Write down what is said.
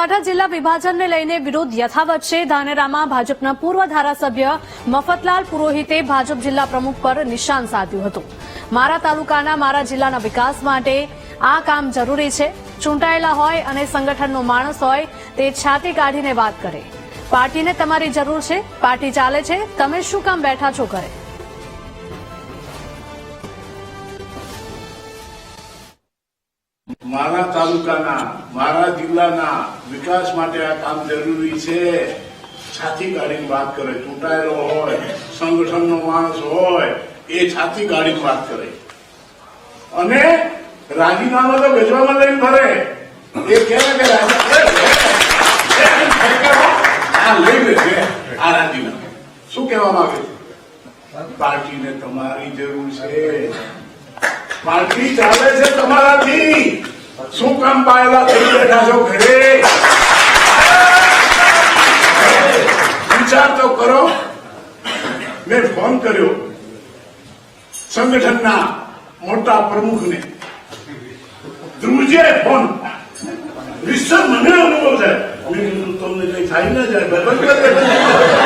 બનાસકાંઠા જિલ્લા વિભાજનને લઈને વિરોધ યથાવત છે. ધાનેરામાં ભાજપના પૂર્વ ધારાસભ્ય મફતલાલ પુરોહિતે ભાજપ જિલ્લા પ્રમુખ પર નિશાન સાધ્યું હતું. મારા તાલુકાના મારા જિલ્લાના વિકાસ માટે આ કામ જરૂરી છે. ચૂંટાયેલા હોય અને સંગઠનનો માણસ હોય તે છાતી કાઢીને વાત કરે. પાર્ટીને તમારી જરૂર છે. પાર્ટી ચાલે છે. તમે શું કામ બેઠા છો ઘરે? મારા તાલુકાના, મારા જિલ્લાના વિકાસ માટે આ કામ જરૂરી છે. છાતી કાઢીને વાત કરે, ચૂંટાયેલો હોય, સંગઠનનો માણસ હોય, એ છાતી કાઢીને વાત કરે. અને રાજીનામા તો ગજવામાં લઈને ફરે એ કહેવાય કે આ લઈ લેજે આ રાજીનામા. શું કહેવા માંગે છે? પાર્ટીને તમારી જરૂર છે. પાર્ટી ચાલે છે તમારાથી. શું કામ પાયેલા થઈ બેઠા છો ઘરે વિચાર તો કરો મેં ફોન કર્યો સંગઠનના મોટા પ્રમુખને ધ્રુવજીએ ફોન વિશ્વ મને અનુભવ કીધું તમને કઈ થાય ના જાય